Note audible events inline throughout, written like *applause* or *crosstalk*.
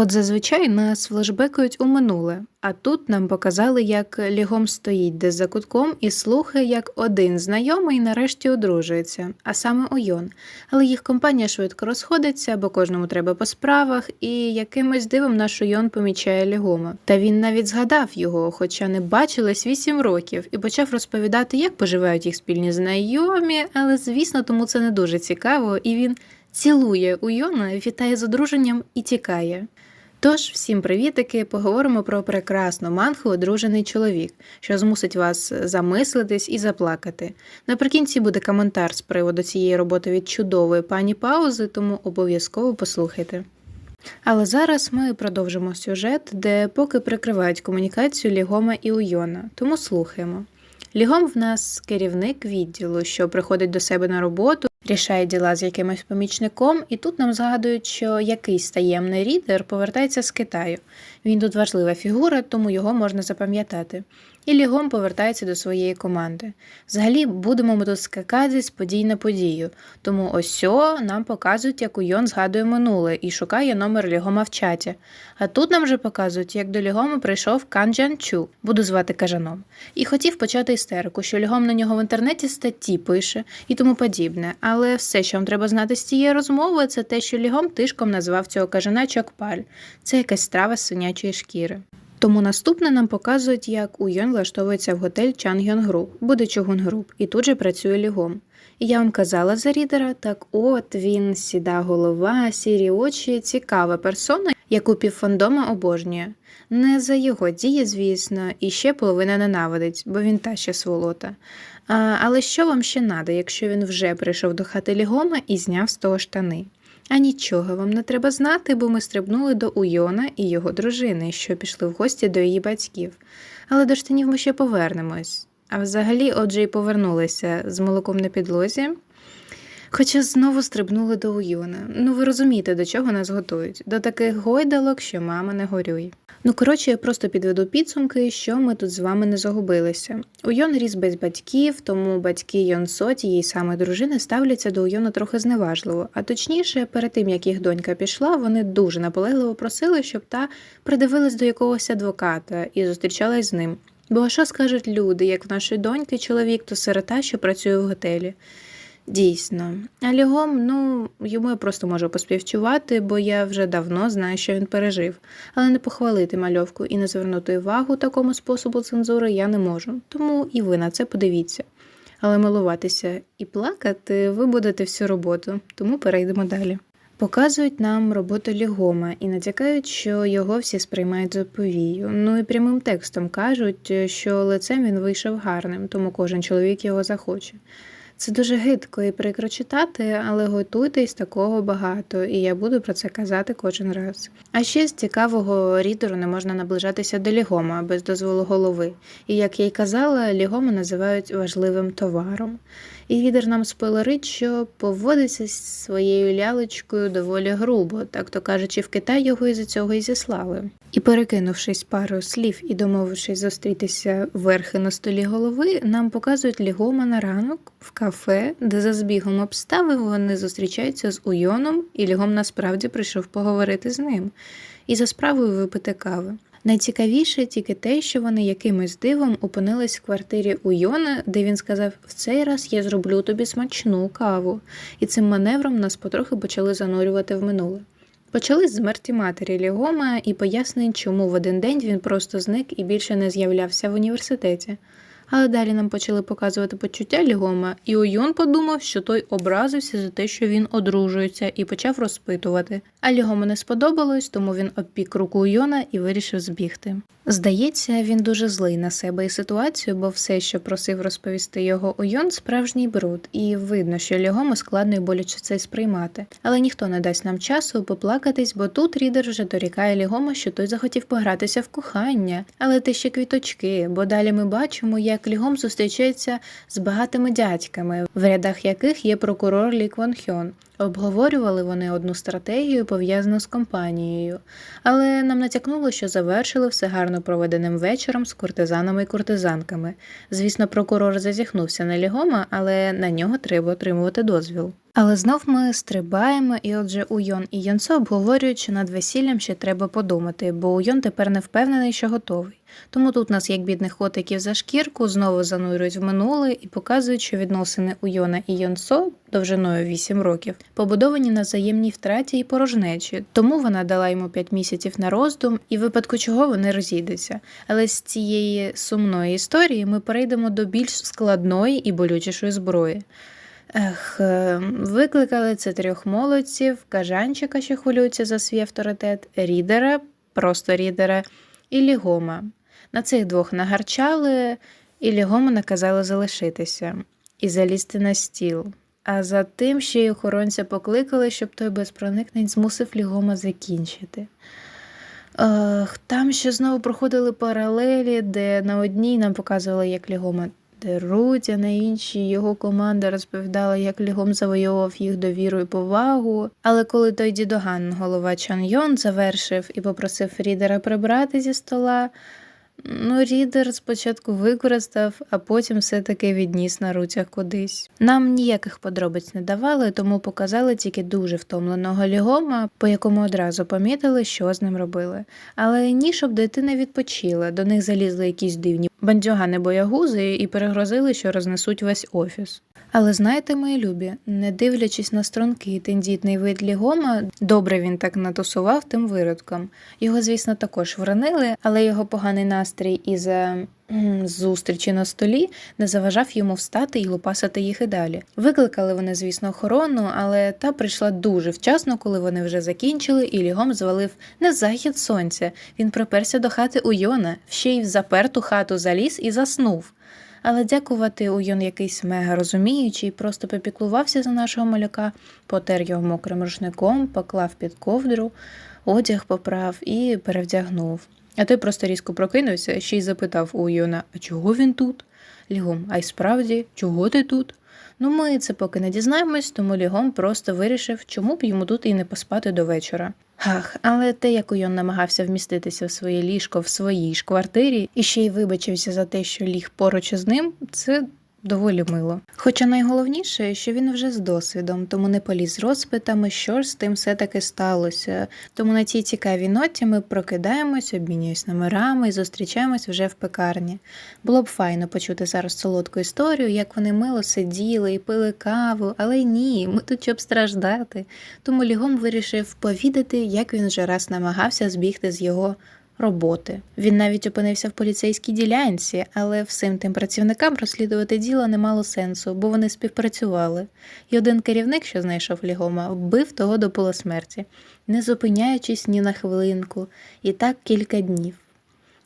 От зазвичай нас флешбекають у минуле, а тут нам показали, як Лігом стоїть десь за кутком і слухає, як один знайомий нарешті одружується, а саме Ойон. Але їх компанія швидко розходиться, бо кожному треба по справах, і якимось дивом наш Ойон помічає Лігома. Та він навіть згадав його, хоча не бачились вісім років, і почав розповідати, як поживають їх спільні знайомі, але звісно, тому це не дуже цікаво, і він. Цілує Уйона, вітає з одруженням і тікає. Тож, всім привітики, поговоримо про прекрасну манху одружений чоловік, що змусить вас замислитись і заплакати. Наприкінці буде коментар з приводу цієї роботи від чудової пані паузи, тому обов'язково послухайте. Але зараз ми продовжимо сюжет, де поки прикривають комунікацію Лігома і Уйона, тому слухаємо. Лігом в нас керівник відділу, що приходить до себе на роботу, рішає діла з якимось помічником, і тут нам згадують, що якийсь таємний рідер повертається з Китаю. Він тут важлива фігура, тому його можна запам'ятати. І Лігом повертається до своєї команди. Взагалі будемо ми тут скакати з подій на подію. Тому ось нам показують, як Уйон згадує минуле і шукає номер Лігома в чаті. А тут нам вже показують, як до Лігома прийшов Кан Джан Чу, буду звати кажаном, і хотів почати істерику, що Лігом на нього в інтернеті статті пише і тому подібне. Але все, що вам треба знати з цієї розмови, це те, що Лігом тишком назвав цього кажана Чокпаль. Це якась страва з свинячої шкіри. Тому наступне нам показують, як Уйон влаштовується в готель Чангйон Груп, буде Чогун Груп, і тут же працює лігом. І я вам казала за рідера, так от він сіда голова, сірі очі, цікава персона, яку півфандома обожнює. Не за його дії, звісно, і ще половина ненавидить, бо він та ще сволота. А, але що вам ще надо, якщо він вже прийшов до хати лігома і зняв з того штани? А нічого вам не треба знати, бо ми стрибнули до Уйона і його дружини, що пішли в гості до її батьків. Але до штанів ми ще повернемось. А взагалі, отже, і повернулися з молоком на підлозі. Хоча знову стрибнули до Уйона. Ну, ви розумієте, до чого нас готують? До таких гойдалок, що мама не горюй. Ну, коротше, я просто підведу підсумки, що ми тут з вами не загубилися. Уйон ріс без батьків, тому батьки Йонсо, тієї саме дружини, ставляться до Уйона трохи зневажливо. А точніше, перед тим як їх донька пішла, вони дуже наполегливо просили, щоб та придивилась до якогось адвоката і зустрічалась з ним. Бо що скажуть люди, як в нашої доньки чоловік, то сирота, що працює в готелі. Дійсно, а Лігом, ну йому я просто можу поспівчувати, бо я вже давно знаю, що він пережив. Але не похвалити мальовку і не звернути увагу такому способу цензури я не можу. Тому і ви на це подивіться. Але милуватися і плакати ви будете всю роботу, тому перейдемо далі. Показують нам роботу Лігома і натякають, що його всі сприймають за повію. Ну і прямим текстом кажуть, що лицем він вийшов гарним, тому кожен чоловік його захоче. Це дуже гидко і прикро читати, але готуйтесь такого багато, і я буду про це казати кожен раз. А ще з цікавого рідеру не можна наближатися до лігома без дозволу голови. І як я й казала, лігома називають важливим товаром. І відер нам спойлерить, що поводиться з своєю лялечкою доволі грубо, так то кажучи, в Китай його із цього і зіслали. І перекинувшись пару слів і домовившись зустрітися верхи на столі голови, нам показують лігома на ранок в кафе, де за збігом обставин вони зустрічаються з Уйоном, і лігом насправді прийшов поговорити з ним і за справою випити кави. Найцікавіше тільки те, що вони якимось дивом опинились в квартирі Уйона, де він сказав: в цей раз я зроблю тобі смачну каву, і цим маневром нас потрохи почали занурювати в минуле. Почали з смерті матері Лігома і пояснень, чому в один день він просто зник і більше не з'являвся в університеті. Але далі нам почали показувати почуття Лігома, і Ойон подумав, що той образився за те, що він одружується, і почав розпитувати. А Лігому не сподобалось, тому він обпік руку Ойона і вирішив збігти. Здається, він дуже злий на себе і ситуацію, бо все, що просив розповісти його Ойон, справжній бруд, і видно, що Лігому складно і боляче це сприймати. Але ніхто не дасть нам часу поплакатись, бо тут рідер вже дорікає Лігому, що той захотів погратися в кохання. Але ти ще квіточки, бо далі ми бачимо, як Лігом зустрічається з багатими дядьками, в рядах яких є прокурор Лі Квон Хьон. Обговорювали вони одну стратегію, пов'язану з компанією, але нам натякнуло, що завершили все гарно проведеним вечором з куртизанами і куртизанками. Звісно, прокурор зазіхнувся на лігома, але на нього треба отримувати дозвіл. Але знов ми стрибаємо, і отже Уйон і Йонсо обговорюють, що над весіллям ще треба подумати, бо Уйон тепер не впевнений, що готовий. Тому тут нас, як бідних котиків за шкірку, знову занурюють в минуле і показують, що відносини Уйона і Йонсо довжиною 8 років побудовані на взаємній втраті і порожнечі. Тому вона дала йому 5 місяців на роздум, і в випадку чого вони розійдуться. Але з цієї сумної історії ми перейдемо до більш складної і болючішої зброї. Ех, е, викликали це трьох молодців, кажанчика, що хвилюється за свій авторитет, рідера, просто рідера, і лігома. На цих двох нагарчали, і лігому наказали залишитися і залізти на стіл. А за тим ще й охоронця покликали, щоб той без проникнень змусив лігома закінчити. Ех, Там ще знову проходили паралелі, де на одній нам показували, як лігома деруть, а на іншій його команда розповідала, як лігом завойовував їх довіру і повагу. Але коли той дідоган, голова Чан Йон, завершив і попросив Рідера прибрати зі стола, Ну, рідер спочатку використав, а потім все-таки відніс на руцях кудись. Нам ніяких подробиць не давали, тому показали тільки дуже втомленого лігома, по якому одразу помітили, що з ним робили. Але ні, щоб дитина відпочила. До них залізли якісь дивні бандюгани боягузи і перегрозили, що рознесуть весь офіс. Але знаєте, мої любі, не дивлячись на стрункий тендітний вид лігома, добре він так натусував тим виродком. Його, звісно, також вранили, але його поганий настрій із зустрічі на столі не заважав йому встати і лупасити їх і далі. Викликали вони, звісно, охорону, але та прийшла дуже вчасно, коли вони вже закінчили, і лігом звалив не захід сонця. Він приперся до хати у Йона, ще й в заперту хату заліз і заснув. Але дякувати Уйон якийсь мега розуміючий, просто попіклувався за нашого малюка, потер його мокрим рушником, поклав під ковдру, одяг поправ і перевдягнув. А той просто різко прокинувся ще й запитав у Йона, а чого він тут? Лігом, а й справді, чого ти тут? Ну, ми це поки не дізнаємось, тому Лігом просто вирішив, чому б йому тут і не поспати до вечора. Ах, але те, як Уйон намагався вміститися в своє ліжко в своїй ж квартирі і ще й вибачився за те, що ліг поруч із ним, це доволі мило. Хоча найголовніше, що він вже з досвідом, тому не поліз з розпитами, що ж з тим все таки сталося. Тому на цій цікавій ноті ми прокидаємось, обмінюємось номерами і зустрічаємось вже в пекарні. Було б файно почути зараз солодку історію, як вони мило сиділи і пили каву, але ні, ми тут щоб страждати. Тому лігом вирішив повідати, як він вже раз намагався збігти з його роботи. Він навіть опинився в поліцейській ділянці, але всім тим працівникам розслідувати діло не мало сенсу, бо вони співпрацювали. І один керівник, що знайшов лігома, вбив того до полусмерті, не зупиняючись ні на хвилинку, і так кілька днів.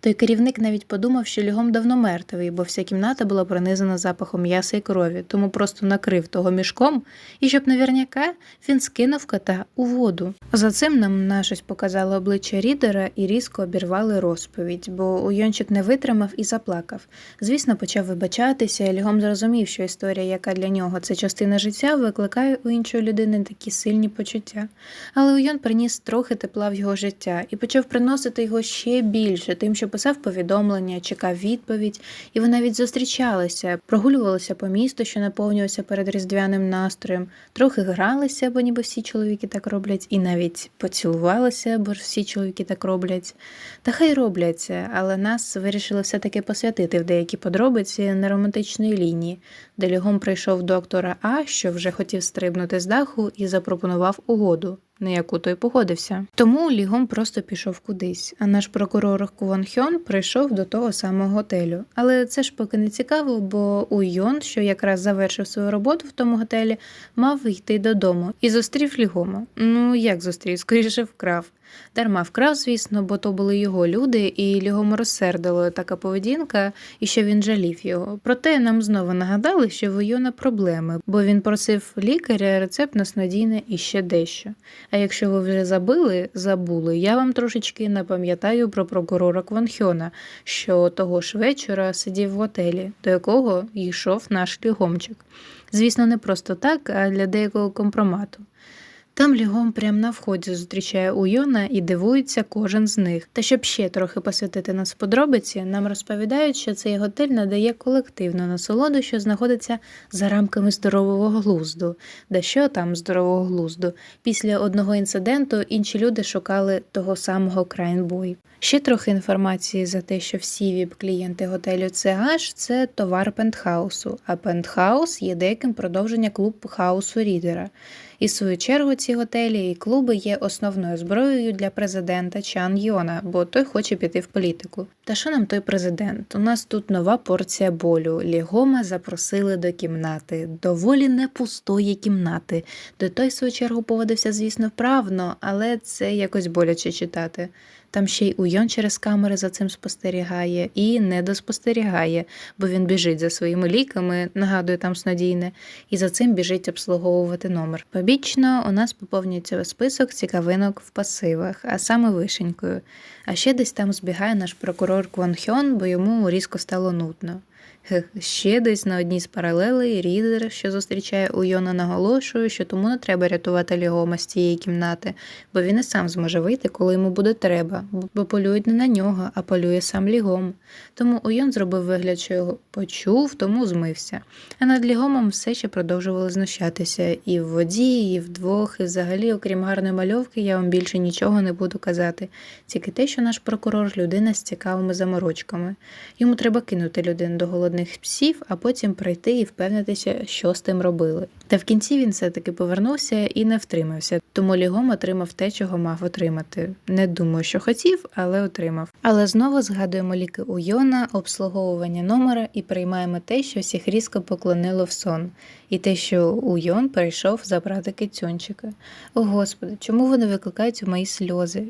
Той керівник навіть подумав, що лігом давно мертвий, бо вся кімната була пронизана запахом м'яса і крові, тому просто накрив того мішком, і щоб навірняка він скинув кота у воду. За цим нам на щось показало обличчя рідера і різко обірвали розповідь, бо Уйончик не витримав і заплакав. Звісно, почав вибачатися, і лігом зрозумів, що історія, яка для нього це частина життя, викликає у іншої людини такі сильні почуття. Але Уйон приніс трохи тепла в його життя і почав приносити його ще більше, тим, що писав повідомлення, чекав відповідь, і вони навіть зустрічалися, прогулювалися по місту, що наповнювався перед різдвяним настроєм, трохи гралися, бо ніби всі чоловіки так роблять, і навіть поцілувалися, бо ж всі чоловіки так роблять. Та хай робляться, але нас вирішили все-таки посвятити в деякі подробиці неромантичної лінії, де лігом прийшов доктора А, що вже хотів стрибнути з даху, і запропонував угоду на яку той погодився. Тому Лігом просто пішов кудись, а наш прокурор Кувон Хьон прийшов до того самого готелю. Але це ж поки не цікаво, бо У Йон, що якраз завершив свою роботу в тому готелі, мав йти додому і зустрів Лігома. Ну як зустрів? Скоріше вкрав. Дарма вкрав, звісно, бо то були його люди, і Лігому розсердила така поведінка, і що він жалів його. Проте нам знову нагадали, що в Йона проблеми, бо він просив лікаря рецепт на снодійне і ще дещо. А якщо ви вже забили, забули, я вам трошечки напам'ятаю про прокурора Кванхьона, що того ж вечора сидів в готелі, до якого йшов наш лігомчик. Звісно, не просто так, а для деякого компромату. Там лігом прямо на вході зустрічає Уйона і дивується кожен з них. Та щоб ще трохи посвятити нас подробиці, нам розповідають, що цей готель надає колективну насолоду, що знаходиться за рамками здорового глузду. Да що там здорового глузду? Після одного інциденту інші люди шукали того самого Крайнбой. Ще трохи інформації за те, що всі віп-клієнти готелю CH – це товар пентхаусу, а пентхаус є деяким продовження клуб хаусу Рідера. І в свою чергу ці готелі і клуби є основною зброєю для президента Чан Йона, бо той хоче піти в політику. Та що нам той президент? У нас тут нова порція болю. Лігома запросили до кімнати, доволі не пустої кімнати. До той в свою чергу поводився, звісно, вправно, але це якось боляче читати. Там ще й Уйон через камери за цим спостерігає і не доспостерігає, бо він біжить за своїми ліками, нагадує там снодійне, і за цим біжить обслуговувати номер. Побічно у нас поповнюється список цікавинок в пасивах, а саме вишенькою. А ще десь там збігає наш прокурор Квон Хьон, бо йому різко стало нудно. Ще десь на одній з паралелей рідер, що зустрічає Уйона, наголошує, що тому не треба рятувати Лігома з цієї кімнати, бо він і сам зможе вийти, коли йому буде треба, бо полюють не на нього, а полює сам Лігом. Тому Уйон зробив вигляд, що його почув, тому змився. А над Лігомом все ще продовжували знущатися і в воді, і вдвох, і взагалі, окрім гарної мальовки, я вам більше нічого не буду казати. Тільки те, що наш прокурор людина з цікавими заморочками. Йому треба кинути людину до голодних псів, а потім прийти і впевнитися, що з тим робили. Та в кінці він все-таки повернувся і не втримався, тому Лігом отримав те, чого мав отримати. Не думаю, що хотів, але отримав. Але знову згадуємо ліки у Йона, обслуговування номера і приймаємо те, що всіх різко поклонило в сон, і те, що Уйон прийшов забрати кицюнчика. О Господи, чому вони викликають у мої сльози?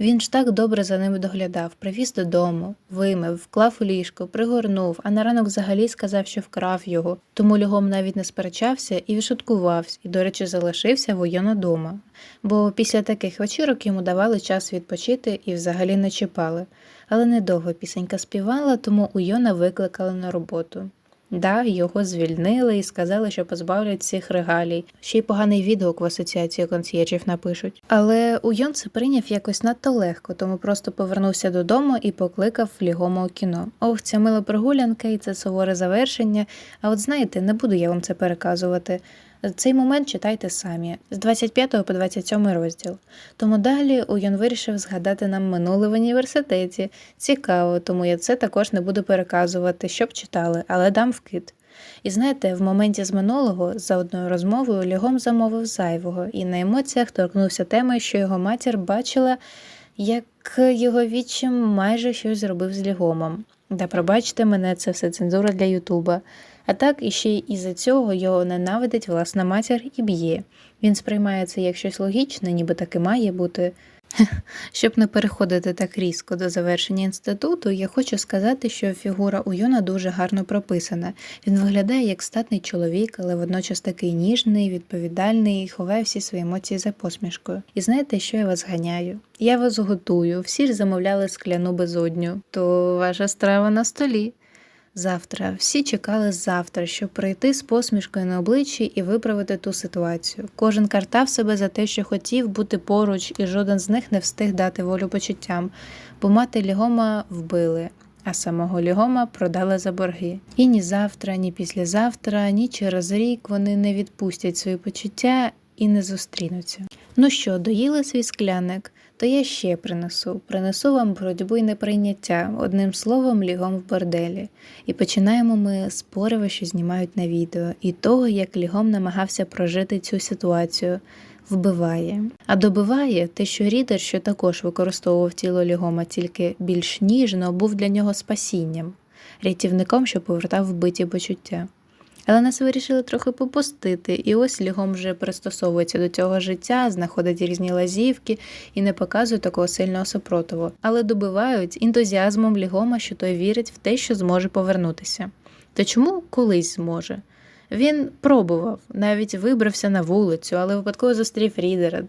Він ж так добре за ними доглядав, привіз додому, вимив, вклав у ліжко, пригорнув, а на ранок взагалі сказав, що вкрав його. Тому Лігом навіть не сперечався і відшуткувався, і, до речі, залишився войона дома. Бо після таких вечірок йому давали час відпочити і взагалі не чіпали. Але недовго пісенька співала, тому Уйона викликали на роботу. Да, його звільнили і сказали, що позбавлять цих регалій. Ще й поганий відгук в асоціації консьєржів напишуть. Але Уйон це прийняв якось надто легко, тому просто повернувся додому і покликав лігому у кіно. Ох, ця мила прогулянка і це суворе завершення. А от знаєте, не буду я вам це переказувати. Цей момент читайте самі з 25 по 27 розділ. Тому далі Уйон вирішив згадати нам минуле в університеті. Цікаво, тому я це також не буду переказувати, щоб читали, але дам вкид. І знаєте, в моменті з минулого за одною розмовою Лігом замовив зайвого і на емоціях торкнувся теми, що його матір бачила, як його відчим майже щось зробив з Лігомом. Да пробачте мене, це все цензура для Ютуба. А так іще й із-за цього його ненавидить власна матір і б'є. Він сприймає це як щось логічне, ніби таки має бути. *laughs* Щоб не переходити так різко до завершення інституту, я хочу сказати, що фігура Уйона дуже гарно прописана. Він виглядає як статний чоловік, але водночас такий ніжний, відповідальний і ховає всі свої емоції за посмішкою. І знаєте, що я вас ганяю? Я вас готую, всі ж замовляли скляну безодню, то ваша страва на столі. Завтра всі чекали завтра, щоб прийти з посмішкою на обличчі і виправити ту ситуацію. Кожен картав себе за те, що хотів бути поруч, і жоден з них не встиг дати волю почуттям, бо мати Лігома вбили. А самого Лігома продали за борги. І ні завтра, ні післязавтра, ні через рік вони не відпустять свої почуття і не зустрінуться. Ну що, доїли свій скляник? То я ще принесу, принесу вам боротьбу і неприйняття, одним словом, лігом в борделі. І починаємо ми з порива, що знімають на відео, і того, як лігом намагався прожити цю ситуацію. Вбиває, а добиває те, що рідер, що також використовував тіло лігома, тільки більш ніжно, був для нього спасінням, рятівником, що повертав вбиті почуття. Але нас вирішили трохи попустити, і ось лігом вже пристосовується до цього життя, знаходить різні лазівки і не показує такого сильного супротиву, але добивають ентузіазмом лігома, що той вірить в те, що зможе повернутися. То чому колись зможе? Він пробував, навіть вибрався на вулицю, але випадково зустрів Рідера.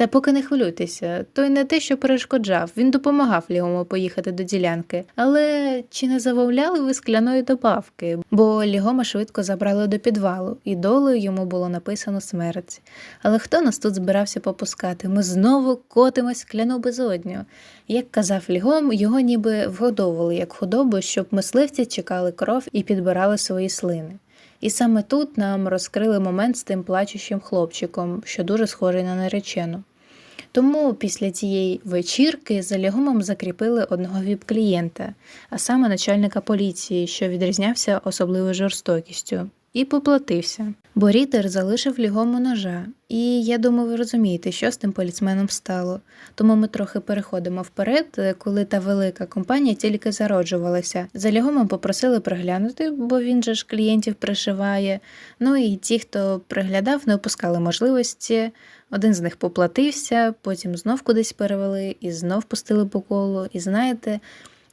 Та поки не хвилюйтеся, той не те, що перешкоджав, він допомагав Лігому поїхати до ділянки. Але чи не замовляли ви скляної добавки? Бо Лігома швидко забрали до підвалу, і долею йому було написано смерть. Але хто нас тут збирався попускати? Ми знову котимось скляну безодню. Як казав Лігом, його ніби вгодовували як худобу, щоб мисливці чекали кров і підбирали свої слини. І саме тут нам розкрили момент з тим плачущим хлопчиком, що дуже схожий на наречену. Тому після цієї вечірки за Лігомом закріпили одного віп-клієнта, а саме начальника поліції, що відрізнявся особливою жорстокістю, і поплатився. Бо Рітер залишив Лігому ножа, і я думаю, ви розумієте, що з тим поліцменом стало. Тому ми трохи переходимо вперед, коли та велика компанія тільки зароджувалася. За Лігомом попросили приглянути, бо він же ж клієнтів пришиває. Ну і ті, хто приглядав, не опускали можливості. Один з них поплатився, потім знов кудись перевели і знов пустили по колу. І знаєте,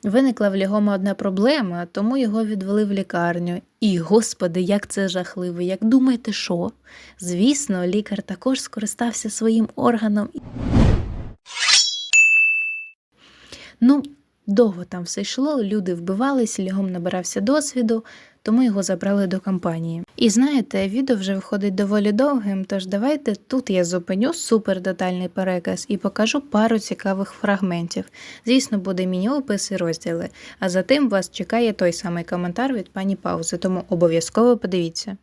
виникла в Лігома одна проблема, тому його відвели в лікарню. І, господи, як це жахливо! Як думаєте, що? Звісно, лікар також скористався своїм органом. Ну, довго там все йшло, люди вбивались, Лігом набирався досвіду, тому його забрали до компанії. І знаєте, відео вже виходить доволі довгим, тож давайте тут я зупиню супер детальний переказ і покажу пару цікавих фрагментів. Звісно, буде міні-опис і розділи, а за тим вас чекає той самий коментар від пані Паузи, тому обов'язково подивіться.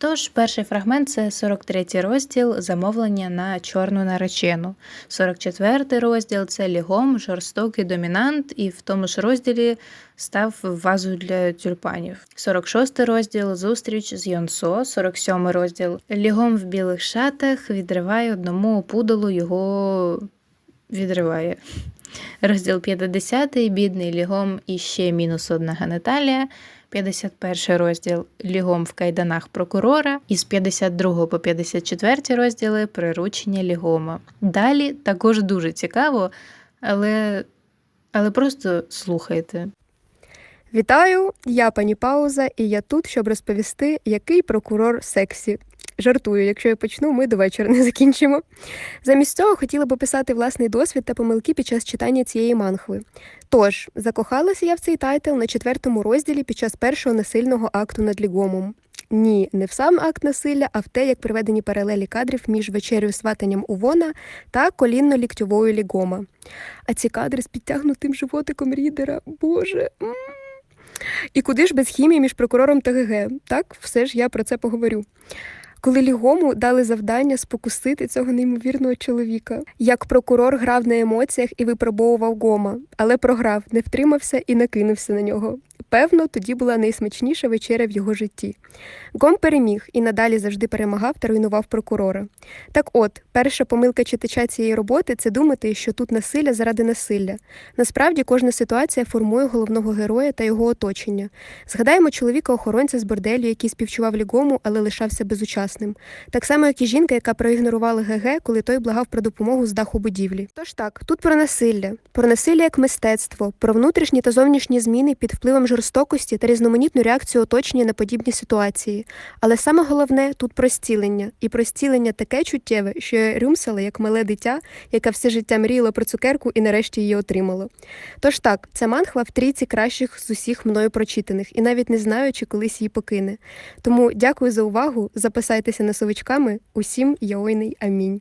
Тож, перший фрагмент це 43 розділ замовлення на чорну наречену. 44 розділ це лігом, жорстокий домінант, і в тому ж розділі став вазу для тюльпанів. 46 розділ зустріч з Йонсо, 47 розділ лігом в білих шатах відриває одному опудолу, його відриває. Розділ 50 бідний лігом і ще мінус одна генеталія. 51 розділ Лігом в кайданах прокурора, і з 52 по 54 розділи Приручення Лігома. Далі також дуже цікаво, але, але просто слухайте. Вітаю, я пані Пауза, і я тут, щоб розповісти, який прокурор сексі. Жартую, якщо я почну, ми до вечора не закінчимо. Замість цього хотіла б описати власний досвід та помилки під час читання цієї манхви. Тож, закохалася я в цей тайтл на четвертому розділі під час першого насильного акту над лігомом. Ні, не в сам акт насилля, а в те, як приведені паралелі кадрів між вечерею сватанням Увона та колінно-ліктьовою лігома. А ці кадри з підтягнутим животиком рідера, боже. і куди ж без хімії між прокурором та ГГ? Так, все ж я про це поговорю. Коли Лігому дали завдання спокусити цього неймовірного чоловіка, як прокурор грав на емоціях і випробовував Гома, але програв, не втримався і накинувся на нього. Певно, тоді була найсмачніша вечеря в його житті. Гом переміг і надалі завжди перемагав та руйнував прокурора. Так от, перша помилка читача цієї роботи це думати, що тут насилля заради насилля. Насправді кожна ситуація формує головного героя та його оточення. Згадаємо чоловіка-охоронця з борделю, який співчував лігому, але лишався безучасним. Так само, як і жінка, яка проігнорувала ГГ, коли той благав про допомогу з даху будівлі. Тож так, тут про насилля, про насилля як мистецтво, про внутрішні та зовнішні зміни під впливом жорстокості та різноманітну реакцію оточення на подібні ситуації. Але саме головне тут про зцілення. І про зцілення таке чуттєве, що я рюмсала як мале дитя, яке все життя мріяло про цукерку і нарешті її отримало. Тож так, ця манхва в трійці кращих з усіх мною прочитаних, і навіть не знаю, чи колись її покине. Тому дякую за увагу. Записайтеся носовичками. Усім яойний амінь.